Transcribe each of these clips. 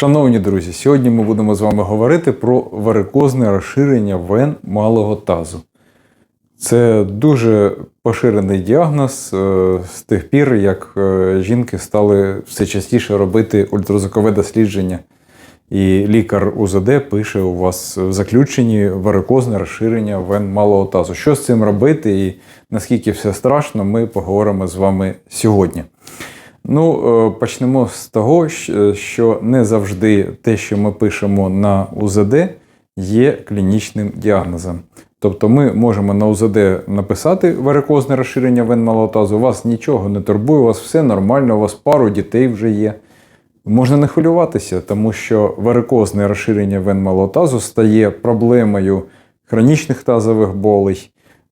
Шановні друзі, сьогодні ми будемо з вами говорити про варикозне розширення вен малого тазу. Це дуже поширений діагноз е, з тих пір, як е, жінки стали все частіше робити ультразвукове дослідження. І лікар УЗД пише у вас в заключенні варикозне розширення вен малого тазу. Що з цим робити і наскільки все страшно, ми поговоримо з вами сьогодні. Ну, е, почнемо з того, що не завжди те, що ми пишемо на УЗД, є клінічним діагнозом. Тобто ми можемо на УЗД написати варикозне розширення вен малого тазу, у вас нічого не турбує, у вас все нормально, у вас пару дітей вже є. Можна не хвилюватися, тому що варикозне розширення вен малого тазу стає проблемою хронічних тазових болей,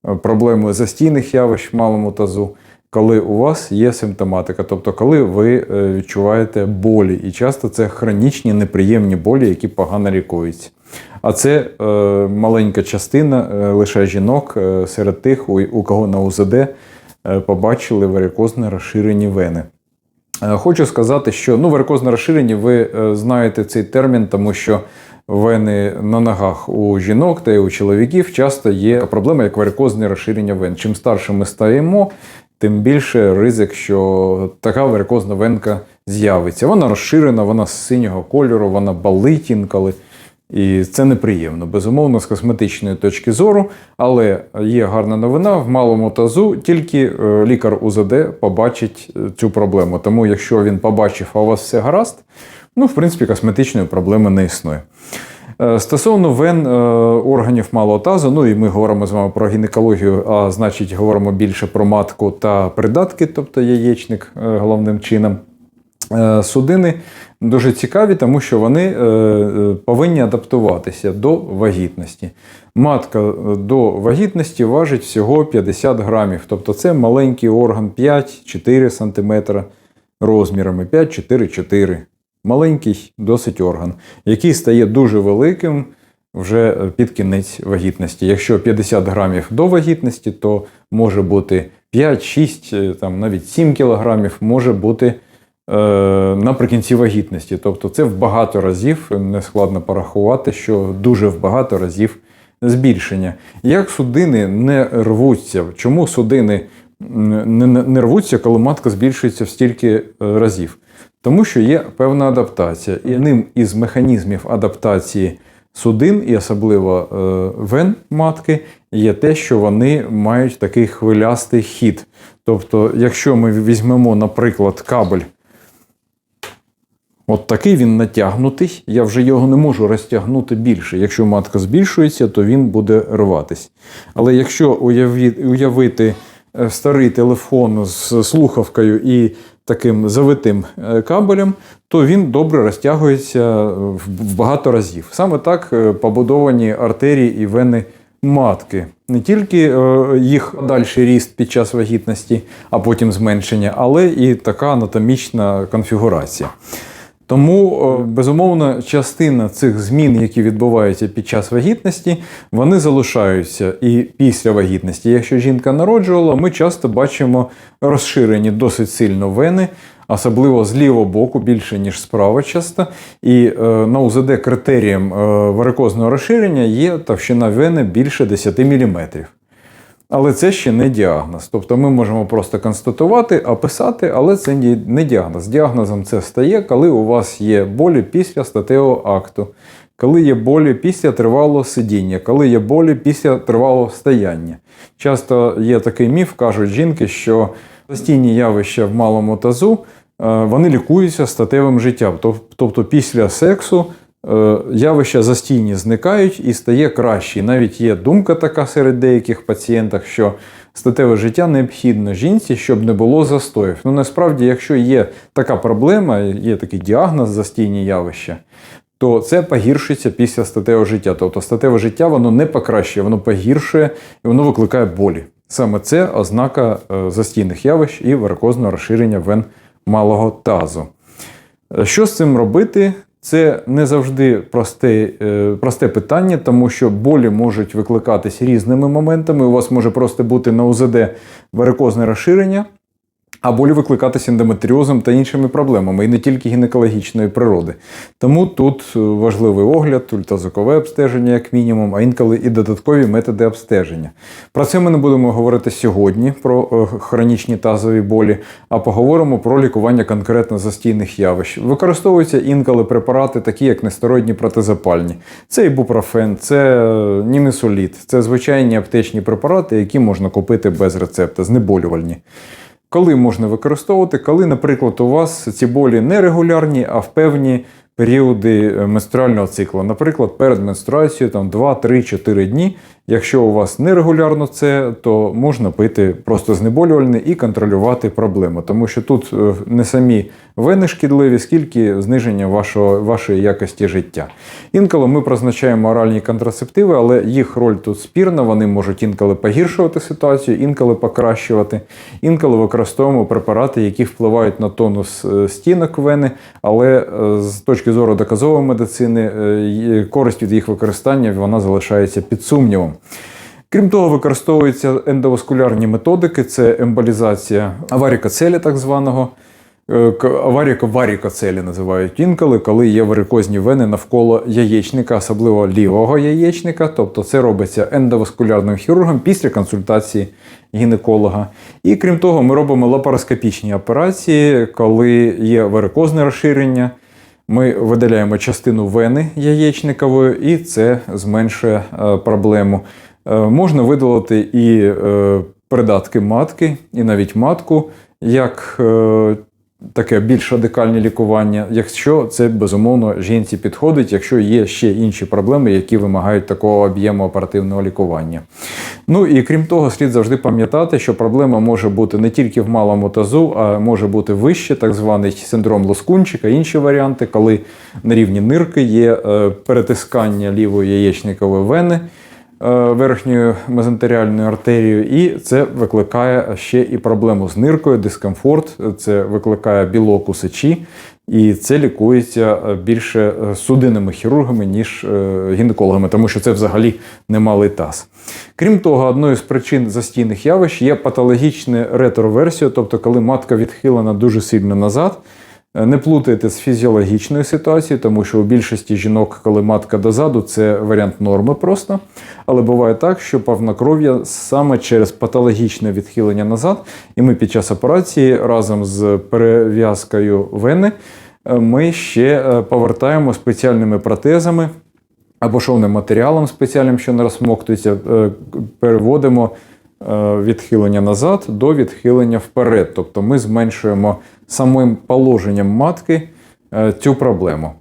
е, проблемою застійних явищ в малому тазу, коли у вас є симптоматика, тобто коли ви е, відчуваєте болі. І часто це хронічні неприємні болі, які погано лікуються. А це е, маленька частина е, лише жінок е, серед тих, у, у кого на УЗД е, побачили варикозне розширені вени. Е, Хочу сказати, що ну, варикозне розширення, ви е, знаєте цей термін, тому що вени на ногах у жінок та й у чоловіків часто є проблема як варикозне розширення вен. Чим старше ми стаємо, тим більше ризик, що така варикозна венка з'явиться. Вона розширена, вона з синього кольору, вона болить інколи. І це неприємно, безумовно, з косметичної точки зору. Але є гарна новина: в малому тазу тільки е, лікар УЗД побачить е, цю проблему. Тому, якщо він побачив, а у вас все гаразд, ну, в принципі, косметичної проблеми не існує. Е, Стосовно вен е, органів малого тазу, ну і ми говоримо з вами про гінекологію, а значить, говоримо більше про матку та придатки, тобто яєчник е, головним чином. Судини дуже цікаві, тому що вони повинні адаптуватися до вагітності. Матка до вагітності важить всього 50 грамів, тобто це маленький орган 5-4 см розмірами 5-4-4. Маленький досить орган, який стає дуже великим вже під кінець вагітності. Якщо 50 грамів до вагітності, то може бути 5-6, е, там навіть 7 кілограмів може бути е, наприкінці вагітності. Тобто це в багато разів не складно порахувати, що дуже в багато разів збільшення. Як судини не рвуться? Чому судини не рвуться, коли матка збільшується в стільки е, разів? Тому що є певна адаптація. І одним із механізмів адаптації судин, і особливо е, вен матки, є те, що вони мають такий хвилястий хід. Тобто, якщо ми візьмемо, наприклад, кабель, от такий він натягнутий, я вже його не можу розтягнути більше. Якщо матка збільшується, то він буде рватись. Але якщо уявити е, старий телефон з слухавкою і таким завитим е, кабелем, то він добре розтягується в багато разів. Саме так е, побудовані артерії і вени матки. Не тільки е, їх дальший ріст під час вагітності, а потім зменшення, але і така анатомічна конфігурація. Тому, е, безумовно, частина цих змін, які відбуваються під час вагітності, вони залишаються і після вагітності. Якщо жінка народжувала, ми часто бачимо розширені досить сильно вени, особливо з лівого боку, більше ніж справа часто. І е, на УЗД критерієм е, варикозного розширення є товщина вени більше 10 мм. Але це ще не діагноз. Тобто ми можемо просто констатувати, описати, але це не діагноз. Діагнозом це стає, коли у вас є болі після статевого акту, коли є болі після тривалого сидіння, коли є болі після тривалого стояння. Часто є такий міф, кажуть жінки, що постійні явища в малому тазу е, вони лікуються статевим життям. Тобто після сексу явища застійні зникають і стає краще. Навіть є думка така серед деяких пацієнтів, що статеве життя необхідно жінці, щоб не було застоїв. Ну насправді, якщо є така проблема, є такий діагноз застійні явища, то це погіршується після статевого життя. Тобто статеве життя воно не покращує, воно погіршує і воно викликає болі. Саме це ознака е, застійних явищ і варикозного розширення вен малого тазу. Е, Що з цим робити? Це не завжди просте, е, просте питання, тому що болі можуть викликатись різними моментами. У вас може просто бути на УЗД варикозне розширення, а болі викликатися ендометріозом та іншими проблемами, і не тільки гінекологічної природи. Тому тут е, важливий огляд, ультразвукове обстеження, як мінімум, а інколи і додаткові методи обстеження. Про це ми не будемо говорити сьогодні, про е, хронічні тазові болі, а поговоримо про лікування конкретно застійних явищ. Використовуються інколи препарати, такі як нестероїдні протизапальні. Це ібупрофен, це е, німесоліт, це звичайні аптечні препарати, які можна купити без рецепта, знеболювальні. Коли можна використовувати, коли, наприклад, у вас ці болі не регулярні, а в певні періоди е, менструального циклу, наприклад, перед менструацією там 2, 3, 4 дні. Якщо у вас нерегулярно це, то можна пити просто знеболювальне і контролювати проблему, тому що тут е, не самі вени шкідливі, скільки зниження вашого, вашої якості життя. Інколи ми призначаємо оральні контрацептиви, але їх роль тут спірна. Вони можуть інколи погіршувати ситуацію, інколи покращувати. Інколи використовуємо препарати, які впливають на тонус е, стінок вени, але е, з точки зору доказової медицини, користь від їх використання вона залишається під сумнівом. Крім того, використовуються ендоваскулярні методики, це емболізація аварікоцелі, так званого. Е, Аваріко-варікоцелі називають інколи, коли є варикозні вени навколо яєчника, особливо лівого яєчника. Тобто це робиться ендоваскулярним хірургом після консультації гінеколога. І крім того, ми робимо лапароскопічні операції, коли є варикозне розширення. Ми видаляємо частину вени яєчникової, і це зменшує е, проблему. Е, Можна видалити і е, придатки матки, і навіть матку, як таке більш радикальне лікування, якщо це безумовно жінці підходить, якщо є ще інші проблеми, які вимагають такого об'єму оперативного лікування. Ну і крім того, слід завжди пам'ятати, що проблема може бути не тільки в малому тазу, а може бути вище, так званий синдром лоскунчика, інші варіанти, коли на рівні нирки є е, перетискання лівої яєчникової вени верхньою мезентеріальною артерією, і це викликає ще і проблему з ниркою, дискомфорт, це викликає білок у сечі, і це лікується е, більше е, судинними хірургами, ніж е, гінекологами, тому що це взагалі немалий таз. Крім того, одною з причин застійних явищ є патологічна ретроверсія, тобто коли матка відхилена дуже сильно назад. Е, Не плутайте з фізіологічною ситуацією, тому що у більшості жінок, коли матка дозаду, це варіант норми просто. Але буває так, що повнокров'я саме через патологічне відхилення назад, і ми під час операції разом з перев'язкою вени е, ми ще е, повертаємо спеціальними протезами або шовним матеріалом спеціальним, що не розсмоктується, е, переводимо відхилення назад до відхилення вперед. Тобто ми зменшуємо самим положенням матки е, цю проблему.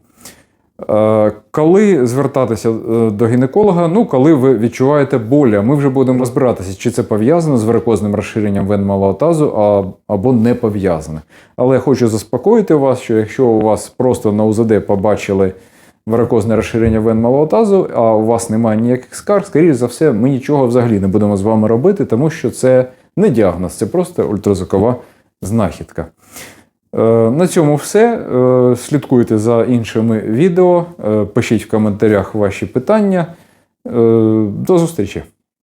Е, Коли звертатися е, до гінеколога? Ну, коли ви відчуваєте болі, ми вже будемо розбиратися, чи це пов'язано з варикозним розширенням вен малого тазу або не пов'язане. Але я хочу заспокоїти вас, що якщо у вас просто на УЗД побачили варикозне розширення вен малого тазу, а у вас немає ніяких скарг, скоріш за все, ми нічого взагалі не будемо з вами робити, тому що це не діагноз, це просто ультразвукова знахідка. Е, На цьому все. Е, Слідкуйте за іншими відео, е, пишіть в коментарях ваші питання. До зустрічі!